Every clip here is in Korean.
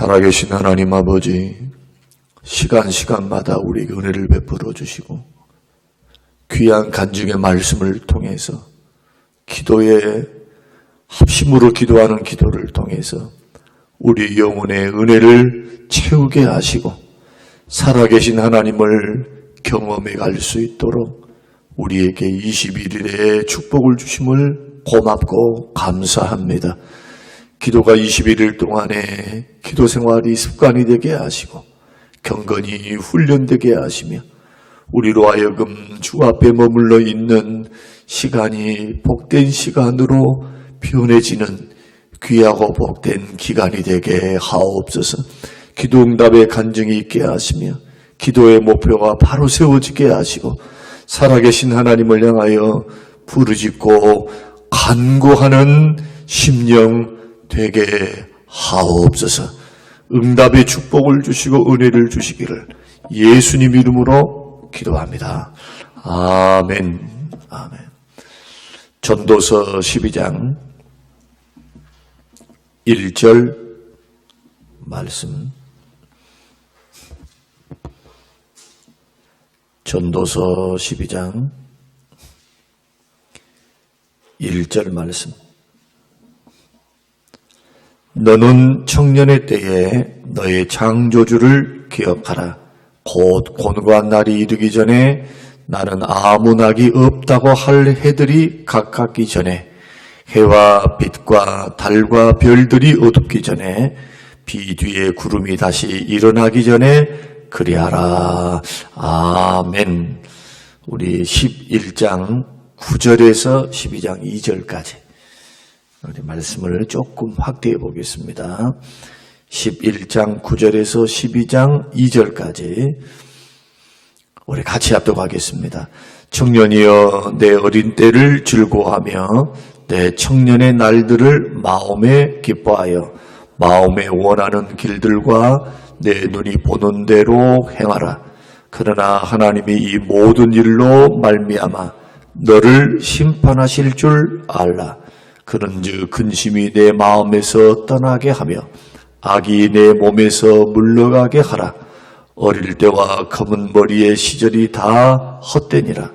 살아계신 하나님 아버지, 시간 시간마다 우리에게 은혜를 베풀어 주시고 귀한 간증의 말씀을 통해서 기도에 합심으로 기도하는 기도를 통해서 우리 영혼의 은혜를 채우게 하시고 살아계신 하나님을 경험해 갈 수 있도록 우리에게 21일의 축복을 주심을 고맙고 감사합니다. 기도가 21일 동안에 기도 생활이 습관이 되게 하시고 경건히 훈련되게 하시며 우리로 하여금 주 앞에 머물러 있는 시간이 복된 시간으로 변해지는 귀하고 복된 기간이 되게 하옵소서. 기도 응답의 간증이 있게 하시며 기도의 목표가 바로 세워지게 하시고 살아계신 하나님을 향하여 부르짖고 간구하는 심령 되게 하옵소서. 응답의 축복을 주시고 은혜를 주시기를 예수님 이름으로 기도합니다. 아멘. 아멘. 전도서 12장 1절 말씀. 전도서 12장 1절 말씀. 너는 청년의 때에 너의 창조주를 기억하라. 곧 곤고한 날이 이르기 전에 나는 아무 낙이 없다고 할 해들이 가깝기 전에 해와 빛과 달과 별들이 어둡기 전에 비 뒤에 구름이 다시 일어나기 전에 그리하라. 아멘. 우리 11장 9절에서 12장 2절까지 우리 말씀을 조금 확대해 보겠습니다. 11장 9절에서 12장 2절까지 우리 같이 합독하겠습니다. 청년이여 내 어린 때를 즐거워하며 내 청년의 날들을 마음에 기뻐하여 마음에 원하는 길들과 내 눈이 보는 대로 행하라. 그러나 하나님이 이 모든 일로 말미암아 너를 심판하실 줄 알라. 그런즉 근심이 내 마음에서 떠나게 하며 악이 내 몸에서 물러가게 하라. 어릴 때와 검은 머리의 시절이 다 헛되니라.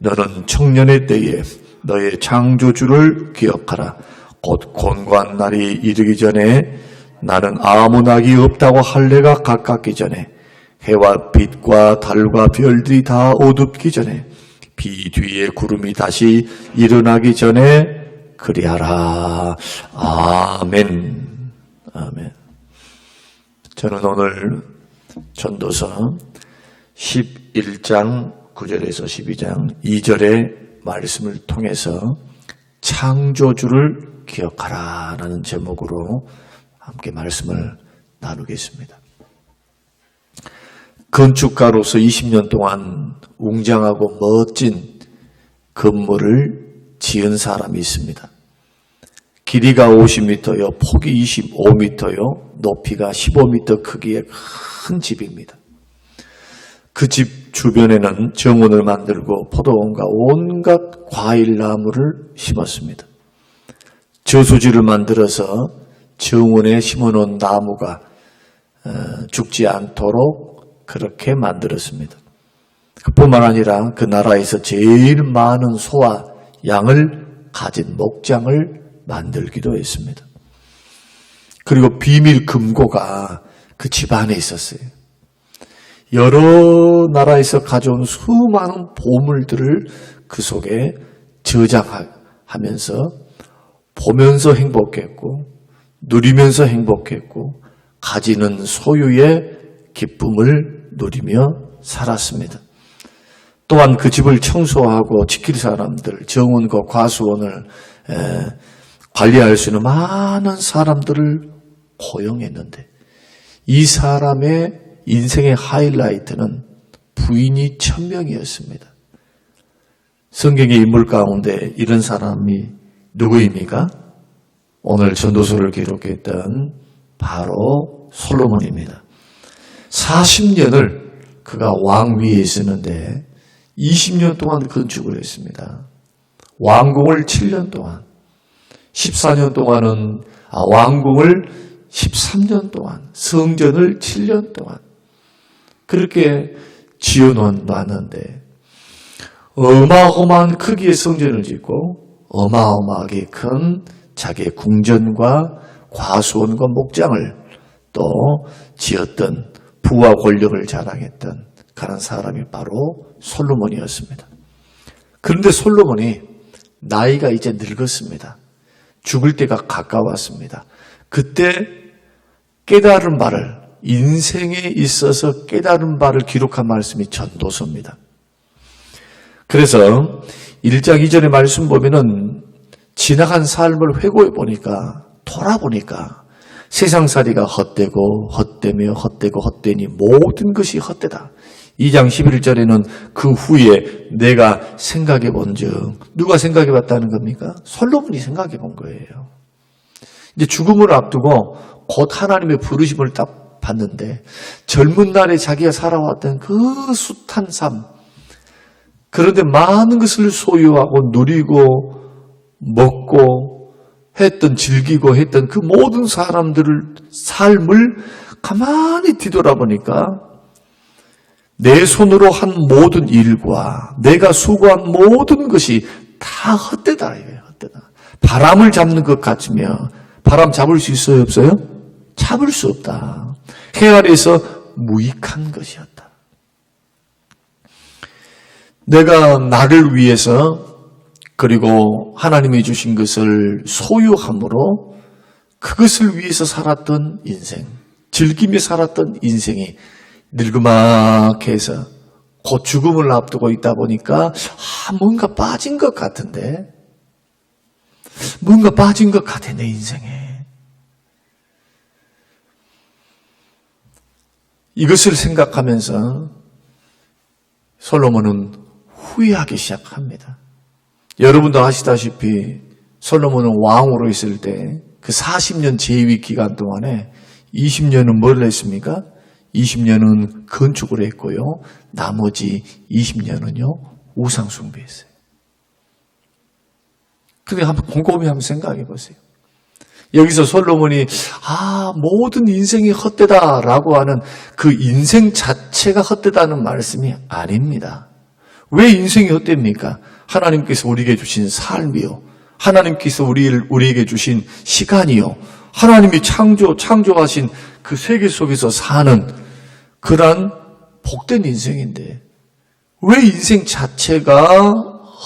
너는 청년의 때에 너의 창조주를 기억하라. 곧 곤고한 날이 이르기 전에 나는 아무 낙이 없다고 할 내가 가깝기 전에 해와 빛과 달과 별들이 다 어둡기 전에 비 뒤에 구름이 다시 일어나기 전에 그리하라. 아멘. 아멘. 저는 오늘 전도서 11장 9절에서 12장 2절의 말씀을 통해서 창조주를 기억하라라는 제목으로 함께 말씀을 나누겠습니다. 건축가로서 20년 동안 웅장하고 멋진 건물을 지은 사람이 있습니다. 길이가 50m요, 폭이 25m요, 높이가 15m 크기의 큰 집입니다. 그 집 주변에는 정원을 만들고 포도원과 온갖 과일 나무를 심었습니다. 저수지를 만들어서 정원에 심어놓은 나무가 어, 죽지 않도록 그렇게 만들었습니다. 그뿐만 아니라 그 나라에서 제일 많은 소와 양을 가진 목장을 만들기도 했습니다. 그리고 비밀 금고가 그 집 안에 있었어요. 여러 나라에서 가져온 수많은 보물들을 그 속에 저장하면서 보면서 행복했고 누리면서 행복했고 가지는 소유의 기쁨을 누리며 살았습니다. 또한 그 집을 청소하고 지킬 사람들, 정원과 과수원을 관리할 수 있는 많은 사람들을 고용했는데 이 사람의 인생의 하이라이트는 부인이 천명이었습니다. 성경의 인물 가운데 이런 사람이 누구입니까? 오늘 전도서를 기록했던 바로 솔로몬입니다. 40년을 그가 왕위에 있었는데 20년 동안 건축을 했습니다. 왕궁을 7년 동안, 14년 동안은 아, 왕궁을 13년 동안, 성전을 7년 동안 그렇게 지어 놓았는데 어마어마한 크기의 성전을 짓고 어마어마하게 큰 자기의 궁전과 과수원과 목장을 또 지었던 부와 권력을 자랑했던 그런 사람이 바로 솔로몬이었습니다. 그런데 솔로몬이 나이가 이제 늙었습니다. 죽을 때가 가까웠습니다. 그때 깨달은 바를 인생에 있어서 깨달은 바를 기록한 말씀이 전도서입니다. 그래서 1장 2절의 말씀 보면은 지나간 삶을 회고해 보니까 돌아보니까 세상살이가 헛되고 헛되며 헛되고 헛되니 모든 것이 헛되다. 2장 11절에는 그 후에 내가 생각해 본즉 누가 생각해 봤다는 겁니까? 솔로몬이 생각해 본 거예요. 이제 죽음을 앞두고 곧 하나님의 부르심을 딱 받는데 젊은 날에 자기가 살아왔던 그 숱한 삶 그런데 많은 것을 소유하고 누리고 먹고 했던 즐기고 했던 그 모든 사람들을 삶을 가만히 뒤돌아보니까 내 손으로 한 모든 일과 내가 수고한 모든 것이 다 헛되다. 헛되다. 바람을 잡는 것 같으며 바람 잡을 수 있어요, 없어요? 잡을 수 없다. 해 아래에서 무익한 것이었다. 내가 나를 위해서 그리고 하나님이 주신 것을 소유함으로 그것을 위해서 살았던 인생, 즐기며 살았던 인생이 늙음하게 해서 곧 죽음을 앞두고 있다 보니까 아, 뭔가 빠진 것 같은데 뭔가 빠진 것 같아 내 인생에 이것을 생각하면서 솔로몬은 후회하기 시작합니다. 여러분도 아시다시피 솔로몬은 왕으로 있을 때 그 40년 재위 기간 동안에 20년은 뭘 했습니까? 20년은 건축을 했고요. 나머지 20년은요, 우상 숭배했어요. 근데 한번 곰곰이 한번 생각해 보세요. 여기서 솔로몬이, 아, 모든 인생이 헛되다라고 하는 그 인생 자체가 헛되다는 말씀이 아닙니다. 왜 인생이 헛됩니까? 하나님께서 우리에게 주신 삶이요. 하나님께서 우리를, 우리에게 주신 시간이요. 하나님이 창조, 창조하신 그 세계 속에서 사는 그러한 복된 인생인데 왜 인생 자체가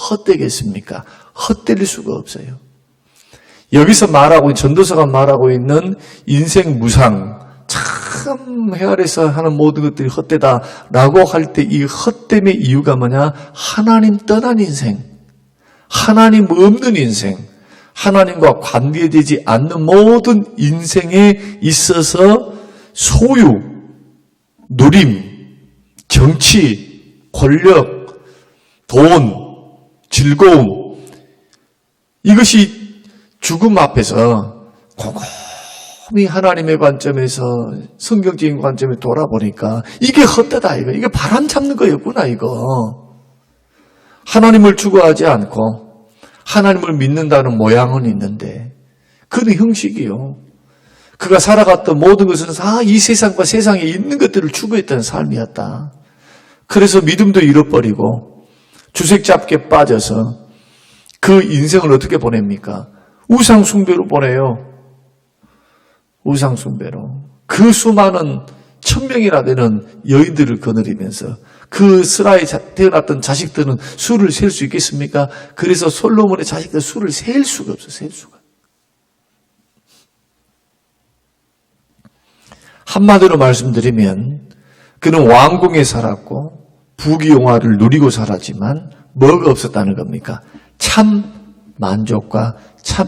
헛되겠습니까? 헛될 수가 없어요. 여기서 말하고 전도서가 말하고 있는 인생 무상 참 헤아려서 하는 모든 것들이 헛되다라고 할 때 이 헛됨의 이유가 뭐냐? 하나님 떠난 인생, 하나님 없는 인생, 하나님과 관계되지 않는 모든 인생에 있어서 소유, 누림, 정치, 권력, 돈, 즐거움 이것이 죽음 앞에서 곰곰이 하나님의 관점에서 성경적인 관점에 돌아보니까 이게 헛되다 이거 이게 바람 잡는 거였구나 이거 하나님을 추구하지 않고 하나님을 믿는다는 모양은 있는데 그는 형식이요. 그가 살아갔던 모든 것은 다 이 세상과 세상에 있는 것들을 추구했던 삶이었다. 그래서 믿음도 잃어버리고 주색 잡게 빠져서 그 인생을 어떻게 보냅니까? 우상 숭배로 보내요. 우상 숭배로. 그 수많은 천명이나 되는 여인들을 거느리면서 그 스라에 자- 태어났던 자식들은 수를 셀 수 있겠습니까? 그래서 솔로몬의 자식들 수를 셀 수가 없어, 셀 수가. 한마디로 말씀드리면 그는 왕궁에 살았고 부귀영화를 누리고 살았지만 뭐가 없었다는 겁니까? 참 만족과 참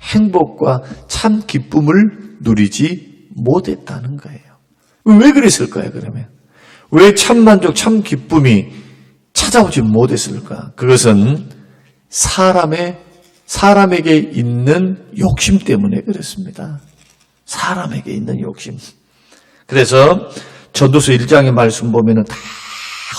행복과 참 기쁨을 누리지 못했다는 거예요. 왜 그랬을까요, 그러면? 왜 참 만족, 참 기쁨이 찾아오지 못했을까? 그것은 사람의, 사람에게 있는 욕심 때문에 그렇습니다. 사람에게 있는 욕심. 그래서 전도서 1장의 말씀 보면은 다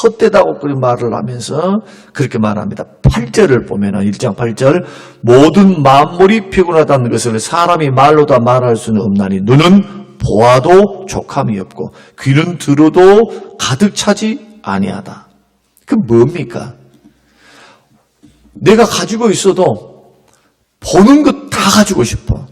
헛되다고 그 말을 하면서 그렇게 말합니다. 8절을 보면은 1장 8절 모든 만물이 피곤하다는 것을 사람이 말로 다 말할 수는 없나니 눈은 보아도 족함이 없고 귀는 들어도 가득 차지 아니하다. 그 뭡니까? 내가 가지고 있어도 보는 것 다 가지고 싶어.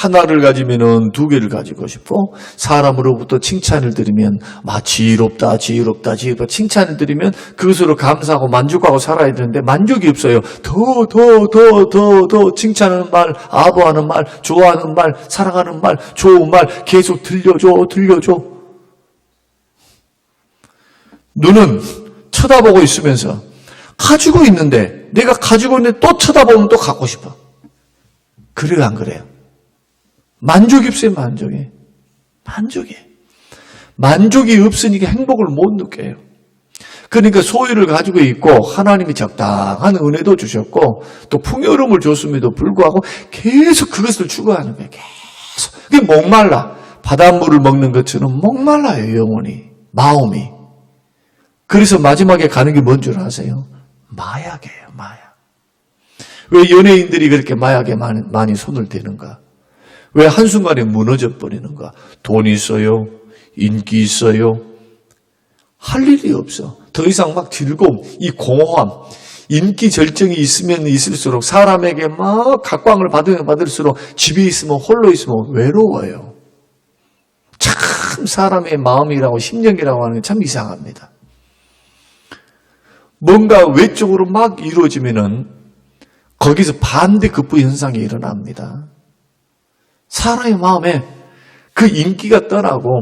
하나를 가지면은 두 개를 가지고 싶어. 사람으로부터 칭찬을 들으면 막 지혜롭다, 지혜롭다, 지혜롭다 칭찬을 들으면 그것으로 감사하고 만족하고 살아야 되는데 만족이 없어요. 더, 더, 더, 더, 더 칭찬하는 말, 아부하는 말, 좋아하는 말, 사랑하는 말, 좋은 말 계속 들려줘, 들려줘. 눈은 쳐다보고 있으면서 가지고 있는데 내가 가지고 있는데 또 쳐다보면 또 갖고 싶어. 그래요, 안 그래요? 만족이 없어요, 만족이. 만족이. 만족이 없으니까 행복을 못 느껴요. 그러니까 소유를 가지고 있고 하나님이 적당한 은혜도 주셨고 또 풍요로움을 줬음에도 불구하고 계속 그것을 추구하는 거예요. 계속. 그게 목말라. 바닷물을 먹는 것처럼 목말라요, 영혼이. 마음이. 그래서 마지막에 가는 게 뭔 줄 아세요? 마약이에요, 마약. 왜 연예인들이 그렇게 마약에 많이, 많이 손을 대는가? 왜 한순간에 무너져 버리는가? 돈 있어요? 인기 있어요? 할 일이 없어. 더 이상 막 즐거움, 이 공허함, 인기 절정이 있으면 있을수록 사람에게 막 각광을 받으면 받을수록 집에 있으면 홀로 있으면 외로워요. 참 사람의 마음이라고 심령이라고 하는 게 참 이상합니다. 뭔가 외적으로 막 이루어지면은 거기서 반대 급부 현상이 일어납니다. 사람의 마음에 그 인기가 떠나고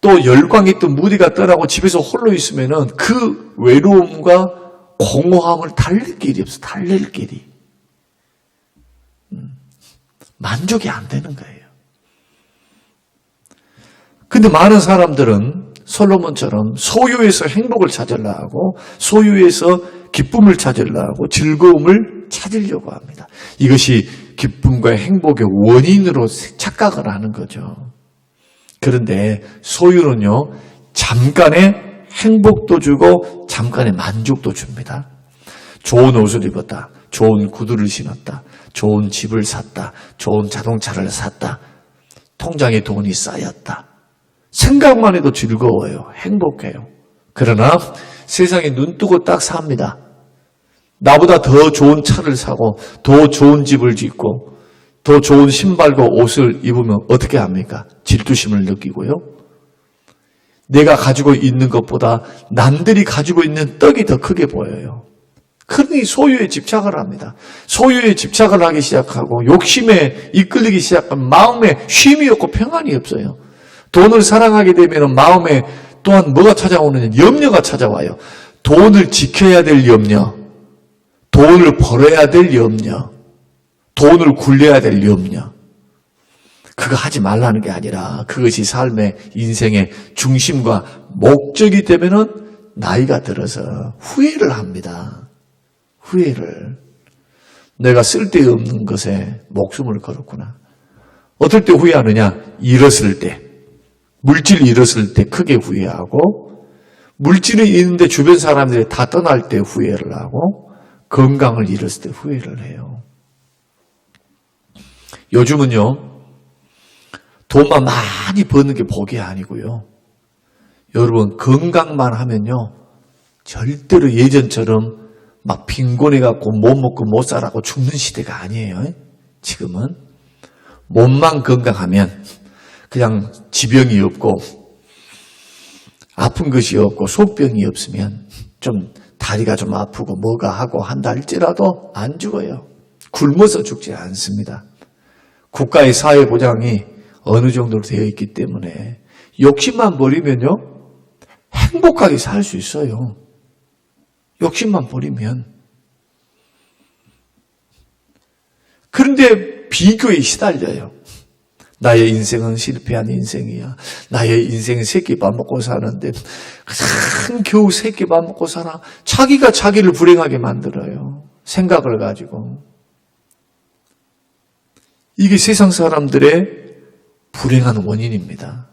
또 열광이 있던 무디가 떠나고 집에서 홀로 있으면은 그 외로움과 공허함을 달랠 길이 없어. 달랠 길이. 음, 만족이 안 되는 거예요. 근데 많은 사람들은 솔로몬처럼 소유에서 행복을 찾으려고 소유에서 기쁨을 찾으려고 즐거움을 찾으려고 합니다. 이것이 기쁨과 행복의 원인으로 착각을 하는 거죠. 그런데 소유는요, 잠깐의 행복도 주고 잠깐의 만족도 줍니다. 좋은 옷을 입었다. 좋은 구두를 신었다. 좋은 집을 샀다. 좋은 자동차를 샀다. 통장에 돈이 쌓였다. 생각만 해도 즐거워요. 행복해요. 그러나 세상에 눈 뜨고 딱 삽니다. 나보다 더 좋은 차를 사고 더 좋은 집을 짓고 더 좋은 신발과 옷을 입으면 어떻게 합니까? 질투심을 느끼고요. 내가 가지고 있는 것보다 남들이 가지고 있는 떡이 더 크게 보여요. 그러니 소유에 집착을 합니다. 소유에 집착을 하기 시작하고 욕심에 이끌리기 시작하면 마음에 쉼이 없고 평안이 없어요. 돈을 사랑하게 되면 마음에 또한 뭐가 찾아오느냐? 염려가 찾아와요. 돈을 지켜야 될 염려, 돈을 벌어야 될 염려, 돈을 굴려야 될 염려. 그거 하지 말라는 게 아니라 그것이 삶의 인생의 중심과 목적이 되면은 나이가 들어서 후회를 합니다. 후회를. 내가 쓸데없는 것에 목숨을 걸었구나. 어떨 때 후회하느냐? 잃었을 때. 물질을 잃었을 때 크게 후회하고, 물질이 있는데 주변 사람들이 다 떠날 때 후회를 하고, 건강을 잃었을 때 후회를 해요. 요즘은요, 돈만 많이 버는 게 복이 아니고요. 여러분, 건강만 하면요, 절대로 예전처럼 막 빈곤해갖고 못 먹고 못 살아고 죽는 시대가 아니에요. 지금은. 몸만 건강하면 그냥 지병이 없고 아픈 것이 없고 속병이 없으면 좀 다리가 좀 아프고 뭐가 하고 한다 할지라도 안 죽어요. 굶어서 죽지 않습니다. 국가의 사회 보장이 어느 정도로 되어 있기 때문에 욕심만 버리면요 행복하게 살 수 있어요. 욕심만 버리면. 그런데 비교에 시달려요. 나의 인생은 실패한 인생이야. 나의 인생은 새끼 밥 먹고 사는데 참 겨우 새끼 밥 먹고 살아. 자기가 자기를 불행하게 만들어요. 생각을 가지고. 이게 세상 사람들의 불행한 원인입니다.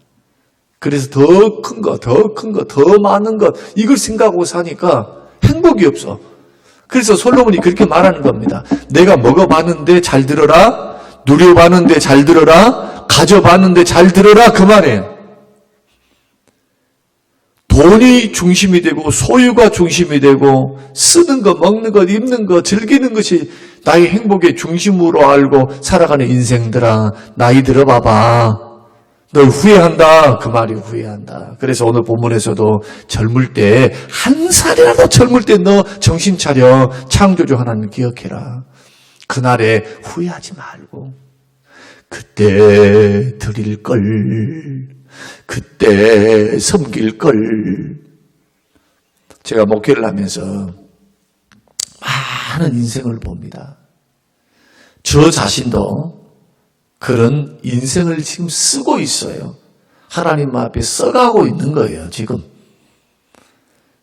그래서 더 큰 거, 더 큰 거, 더 많은 것, 이걸 생각하고 사니까 행복이 없어. 그래서 솔로몬이 그렇게 말하는 겁니다. 내가 먹어봤는데 잘 들어라, 누려봤는데 잘 들어라, 가져봤는데 잘 들어라 그 말이에요. 돈이 중심이 되고 소유가 중심이 되고 쓰는 것, 먹는 것, 입는 것, 즐기는 것이 나의 행복의 중심으로 알고 살아가는 인생들아 나이 들어봐봐. 널 후회한다. 그 말이 후회한다. 그래서 오늘 본문에서도 젊을 때, 한 살이라도 젊을 때 너 정신 차려. 창조주 하나님 기억해라. 그날에 후회하지 말고, 그때 드릴 걸, 그때 섬길 걸. 제가 목회를 하면서 많은 인생을 봅니다. 저 자신도 그런 인생을 지금 쓰고 있어요. 하나님 앞에 써가고 있는 거예요, 지금.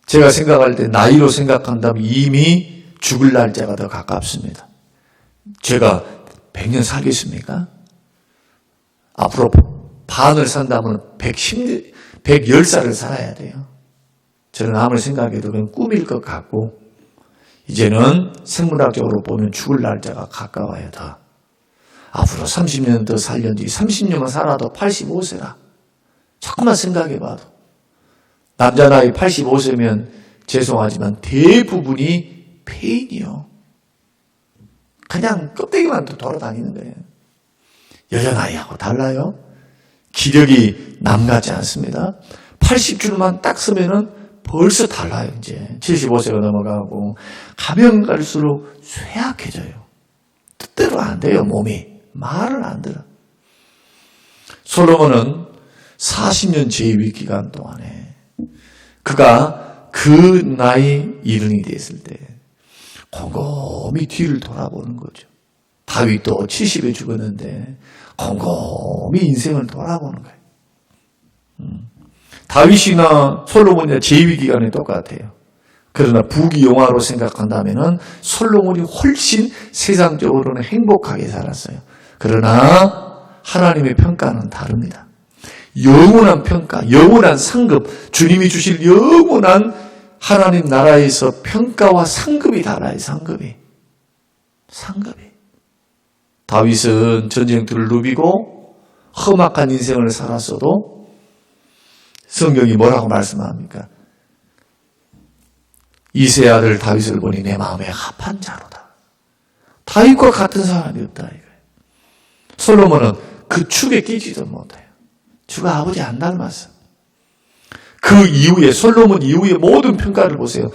제가 생각할 때 나이로 생각한다면 이미 죽을 날짜가 더 가깝습니다. 제가 100년 살겠습니까? 앞으로 반을 산다면 110, 110살을 살아야 돼요. 저는 아무리 생각해도 그건 꿈일 것 같고, 이제는 생물학적으로 보면 죽을 날짜가 가까워야 더. 앞으로 30년 더 살련지 30년만 살아도 85세라. 조금만 생각해봐도. 남자 나이 85세면 죄송하지만 대부분이 폐인이요. 그냥 껍데기만 돌아다니는 거예요. 여자 나이하고 달라요. 기력이 남 같지 않습니다. 80줄만 딱 쓰면은 벌써 달라요, 이제. 75세가 넘어가고, 가면 갈수록 쇠약해져요. 뜻대로 안 돼요, 몸이. 말을 안 들어. 솔로몬은 40년 제위 기간 동안에 그가 그 나이 이른이 됐을 때 곰곰이 뒤를 돌아보는 거죠. 다윗도 70에 죽었는데 곰곰이 인생을 돌아보는 거예요. 음. 다윗이나 솔로몬이나 제위 기간이 똑같아요. 그러나 부귀영화로 생각한다면은 솔로몬이 훨씬 세상적으로는 행복하게 살았어요. 그러나 하나님의 평가는 다릅니다. 영원한 평가, 영원한 상급, 주님이 주실 영원한 하나님 나라에서 평가와 상급이 달라요, 상급이. 상급이. 다윗은 전쟁터를 누비고 험악한 인생을 살았어도 성경이 뭐라고 말씀합니까? 이세 아들 다윗을 보니 내 마음에 합한 자로다. 다윗과 같은 사람이 없다. 솔로몬은 그 축에 끼지도 못해요. 주가 아버지 안 닮았어. 그 이후에 솔로몬 이후에 모든 평가를 보세요.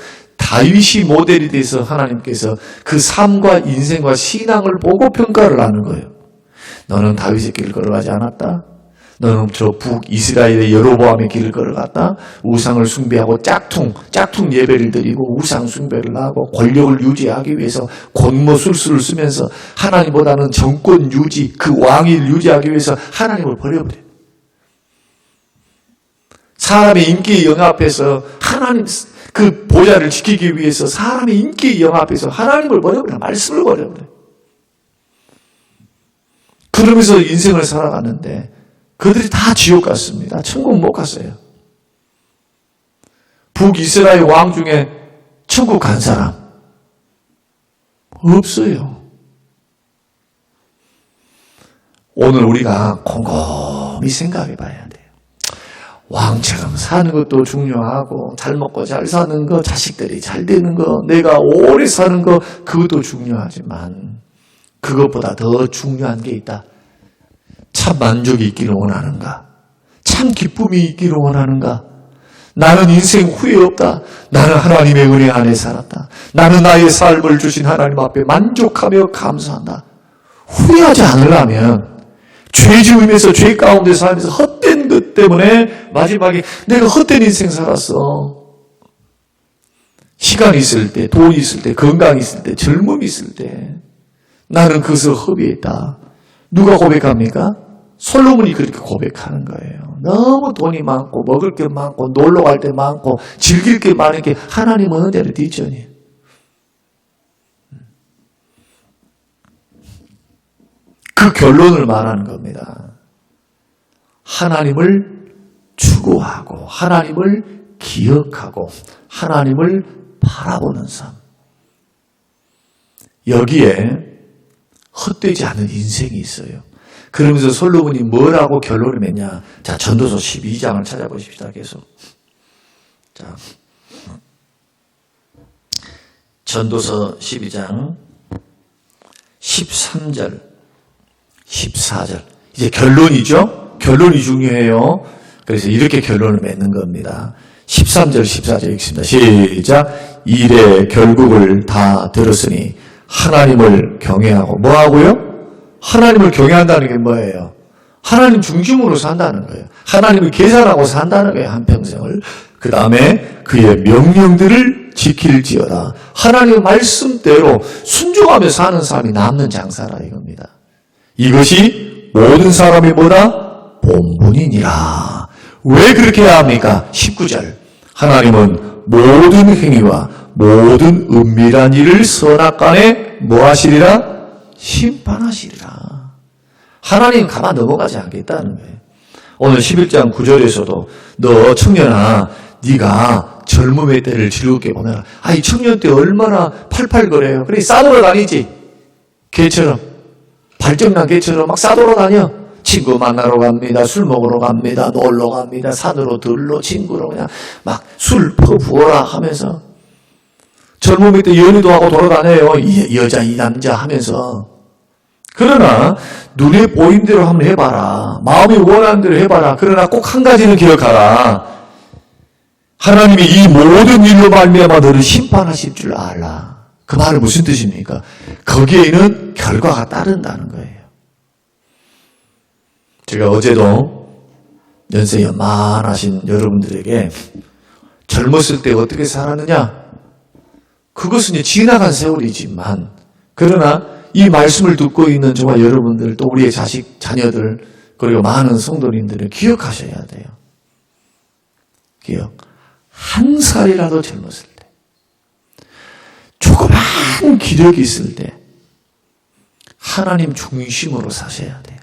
다윗이 모델이 돼서 하나님께서 그 삶과 인생과 신앙을 보고 평가를 하는 거예요. 너는 다윗의 길을 걸어가지 않았다. 너는 저 북이스라엘의 여로보암의 길을 걸어갔다. 우상을 숭배하고 짝퉁, 짝퉁 예배를 드리고 우상 숭배를 하고 권력을 유지하기 위해서 권모술수를 쓰면서 하나님보다는 정권 유지, 그 왕위를 유지하기 위해서 하나님을 버려버려. 사람의 인기에 영합해서 하나님 그 보좌를 지키기 위해서 사람의 인기에 영합해서 하나님을 버려버려. 말씀을 버려버려. 그러면서 인생을 살아가는데 그들이 다 지옥 갔습니다. 천국 못 갔어요. 북이스라엘 왕 중에 천국 간 사람 없어요. 오늘 우리가 곰곰이 생각해 봐야. 왕처럼 사는 것도 중요하고 잘 먹고 잘 사는 거, 자식들이 잘 되는 거, 내가 오래 사는 거 그것도 중요하지만 그것보다 더 중요한 게 있다. 참 만족이 있기를 원하는가? 참 기쁨이 있기를 원하는가? 나는 인생 후회 없다. 나는 하나님의 은혜 안에 살았다. 나는 나의 삶을 주신 하나님 앞에 만족하며 감사한다. 후회하지 않으려면 죄 지으면서 죄 가운데 살면서 헛된 것 때문에 마지막에 내가 헛된 인생 살았어. 시간 있을 때, 돈 있을 때, 건강 있을 때, 젊음 있을 때 나는 그것을 허비했다. 누가 고백합니까? 솔로몬이 그렇게 고백하는 거예요. 너무 돈이 많고 먹을 게 많고 놀러 갈 때 많고 즐길 게 많으니까 하나님은 은혜를 뒤져니. 그 결론을 말하는 겁니다. 하나님을 추구하고 하나님을 기억하고 하나님을 바라보는 삶. 여기에 헛되지 않은 인생이 있어요. 그러면서 솔로몬이 뭐라고 결론을 맺냐. 자, 전도서 12장을 찾아보십시다, 계속. 자. 전도서 12장 13절, 14절. 이제 결론이죠? 결론이 중요해요. 그래서 이렇게 결론을 맺는 겁니다. 13절, 14절 읽습니다. 시작. 일의 결국을 다 들었으니 하나님을 경외하고 뭐 하고요? 하나님을 경외한다는 게 뭐예요? 하나님 중심으로 산다는 거예요. 하나님을 계산하고 산다는 거예요. 한평생을. 그 다음에 그의 명령들을 지킬지어다. 하나님의 말씀대로 순종하며 사는 사람이 남는 장사라 이겁니다. 이것이 모든 사람이 뭐다? 본분이니라. 왜 그렇게 해야 합니까? 19절. 하나님은 모든 행위와 모든 은밀한 일을 선악간에 뭐 하시리라? 심판하시리라. 하나님 가만 넘어가지 않겠다는 거예요. 오늘 11장 9절에서도 너 청년아 네가 젊음의 때를 즐겁게 보내라. 아이 청년 때 얼마나 팔팔거려요. 그래 싸돌아 다니지. 개처럼 발정난 개처럼 막 싸돌아 다녀. 친구 만나러 갑니다. 술 먹으러 갑니다. 놀러 갑니다. 산으로 들러 친구로 그냥 막 술 퍼부어라 하면서 젊음의 때 연애도 하고 돌아다녀요. 이 여자 이 남자 하면서 그러나 눈에 보인 대로 한번 해봐라. 마음이 원하는 대로 해봐라. 그러나 꼭 한 가지는 기억하라. 하나님이 이 모든 일로 말미암아 너를 심판하실 줄 알라. 그 말은 무슨 뜻입니까? 거기에는 결과가 따른다는 거예요. 제가 어제도 연세 연만하신 여러분들에게 젊었을 때 어떻게 살았느냐? 그것은 지나간 세월이지만 그러나 이 말씀을 듣고 있는 정말 여러분들 또 우리의 자식, 자녀들 그리고 많은 성도님들을 기억하셔야 돼요. 기억. 한 살이라도 젊었을 때 조그만 기력이 있을 때 하나님 중심으로 사셔야 돼요.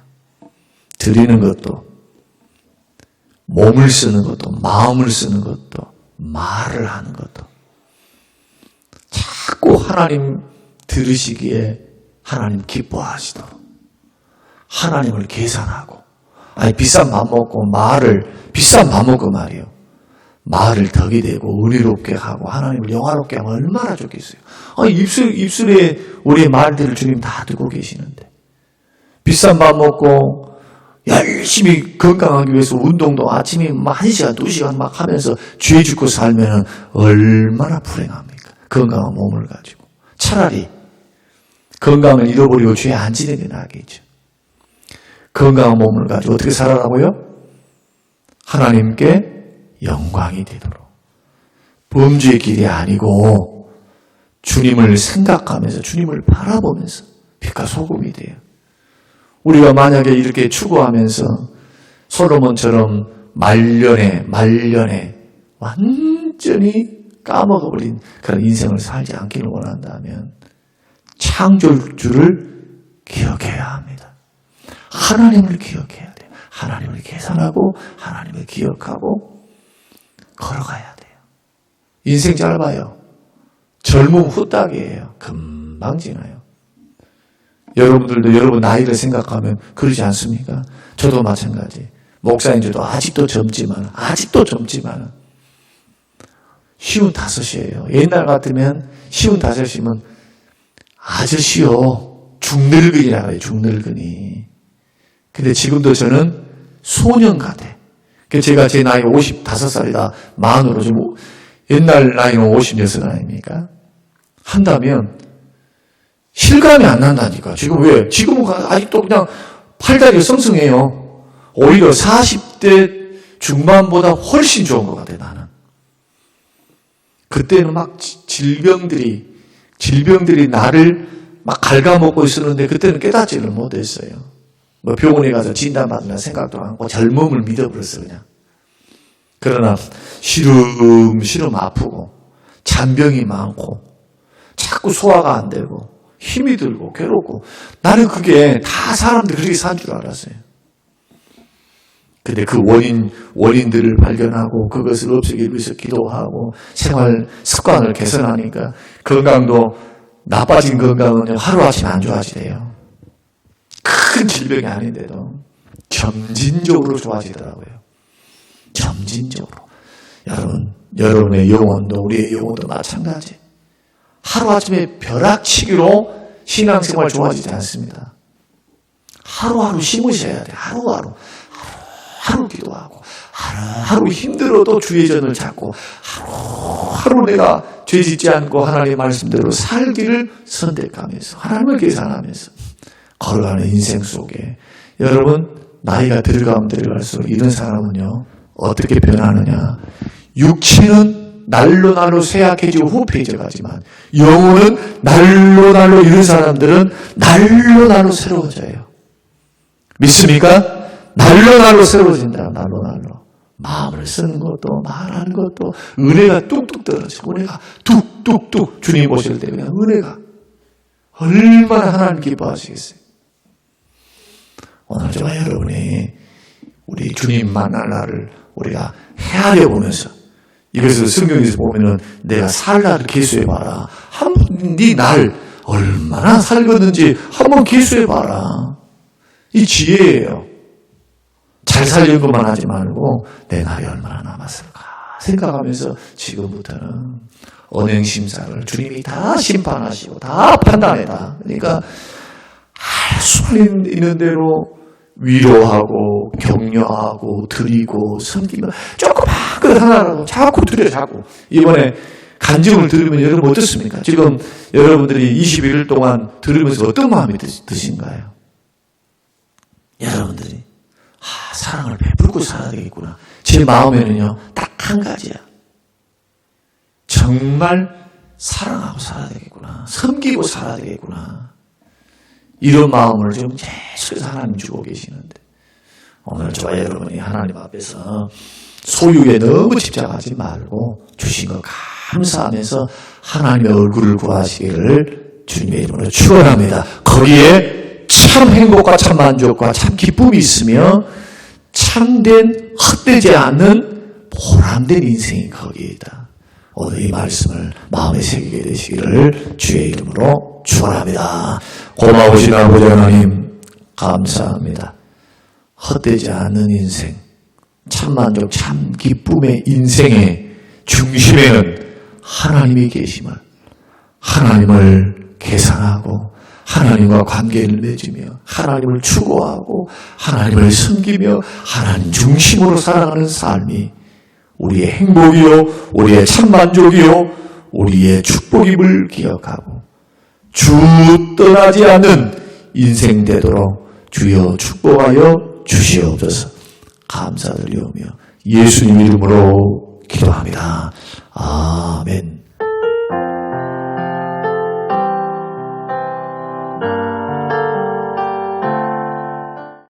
드리는 것도 몸을 쓰는 것도 마음을 쓰는 것도 말을 하는 것도 자꾸 하나님 들으시기에 하나님 기뻐하시도록 하나님을 계산하고 아니 비싼 밥 먹고 말을 비싼 밥 먹고 말이요 말을 덕이 되고 의리롭게 하고 하나님을 영화롭게 하면 얼마나 좋겠어요. 아니 입술 입술에 우리의 말들을 주님 다 듣고 계시는데 비싼 밥 먹고 열심히 건강하기 위해서 운동도 아침에 막 1시간, 2시간 막 하면서 죄 짓고 살면 얼마나 불행합니까? 건강한 몸을 가지고. 차라리 건강을 잃어버리고 죄 안 지는 게 나겠죠. 건강한 몸을 가지고 어떻게 살아라고요? 하나님께 영광이 되도록. 범죄의 길이 아니고 주님을 생각하면서 주님을 바라보면서 빛과 소금이 돼요. 우리가 만약에 이렇게 추구하면서 솔로몬처럼 말년에 말년에 완전히 까먹어버린 그런 인생을 살지 않기를 원한다면 창조주를 기억해야 합니다. 하나님을 기억해야 돼요. 하나님을 계산하고 하나님을 기억하고 걸어가야 돼요. 인생 짧아요. 젊음 후딱이에요. 금방 지나요. 여러분들도 여러분 나이를 생각하면 그러지 않습니까? 저도 마찬가지. 목사인 저도 아직도 젊지만, 아직도 젊지만, 쉬운 다섯이에요. 옛날 같으면 쉬운 다섯이면 아저씨요. 중늙은이라고 해요, 중늙은이. 근데 지금도 저는 소년 같아. 그 제가 제 나이 55살이다. 만으로 좀, 옛날 나이는 56 아닙니까? 한다면, 실감이 안 난다니까. 지금 왜? 지금은 아직도 그냥 팔다리가 성성해요. 오히려 40대 중반보다 훨씬 좋은 것 같아, 나는. 그때는 막 질병들이, 질병들이 나를 막 갉아먹고 있었는데 그때는 깨닫지를 못했어요. 뭐 병원에 가서 진단받는 생각도 안 하고 젊음을 믿어버렸어, 그냥. 그러나 시름시름 아프고 잔병이 많고 자꾸 소화가 안 되고 힘이 들고 괴롭고 나는 그게 다 사람들이 그렇게 산 줄 알았어요. 근데 그 원인 원인들을 발견하고 그것을 없애기 위해서 기도하고 생활 습관을 개선하니까 건강도 나빠진 건강은 하루아침에 안 좋아지대요. 큰 질병이 아닌데도 점진적으로 좋아지더라고요. 점진적으로. 여러분, 여러분의 영혼도 우리의 영혼도 마찬가지. 하루아침에 벼락치기로 신앙생활 좋아지지 않습니다. 하루하루 심으셔야 돼. 하루하루. 하루 기도하고 하루하루 힘들어도 주의 전을 잡고 하루하루 내가 죄 짓지 않고 하나님의 말씀대로 살기를 선택하면서 하나님을 계산하면서 걸어가는 인생 속에 여러분 나이가 들어가면 들어갈수록 이런 사람은요 어떻게 변하느냐 육체는 날로 날로 쇠약해지고 후패해져가지만 영혼은 날로 날로 이런 사람들은 날로 날로 새로워져요 믿습니까? 날로 날로 새로워진다. 날로 날로. 마음을 쓰는 것도 말하는 것도 은혜가 뚝뚝 떨어지고 은혜가 뚝뚝뚝 주님 오실 때 그냥 은혜가 얼마나 하나님 기뻐하시겠어요. 오늘 저와 여러분이 우리 주님 날을 우리가 헤아려 보면서 이래서 성경에서 보면은 내가 살 날을 계수해 봐라. 한네날 얼마나 살겠는지 한번 계수해 봐라. 이 지혜예요. 잘 살려는 것만 하지 말고 내 날이 얼마나 남았을까 생각하면서 지금부터는 언행 심사를 주님이 다 심판하시고 다 판단해라. 그러니까 할 수 있는 대로 위로하고 격려하고 드리고 섬기면 조그만 것 하나라도 자꾸 드려 자꾸 이번에 간증을 들으면 여러분 어떻습니까? 지금 여러분들이 21일 동안 들으면서 어떤 마음이 드- 드신가요? 여러분들이 아, 사랑을 베풀고 살아야 되겠구나. 제 마음에는요, 딱 한 가지야. 정말 사랑하고 살아야 되겠구나. 섬기고 살아야 되겠구나. 이런 마음을 지금 계속해서 하나님 주고 계시는데, 오늘 저와 여러분이 하나님 앞에서 소유에 너무 집착하지 말고 주신 거 감사하면서 하나님의 얼굴을 구하시기를 주님의 이름으로 축원합니다. 거기에 참 행복과 참 만족과 참 기쁨이 있으며 참된 헛되지 않는 보람된 인생이 거기에 있다. 오늘 이 말씀을 마음에 새기게 되시기를 주의 이름으로 축원합니다. 고마우신 아버지 하나님 감사합니다. 헛되지 않은 인생, 참 만족, 참 기쁨의 인생의 중심에는 하나님이 계심을 하나님을 계산하고 하나님과 관계를 맺으며 하나님을 추구하고 하나님을 섬기며 하나님 중심으로 살아가는 삶이 우리의 행복이요, 우리의 참만족이요, 우리의 축복임을 기억하고 주 떠나지 않는 인생 되도록 주여 축복하여 주시옵소서 감사드리오며 예수님 이름으로 기도합니다. 아멘.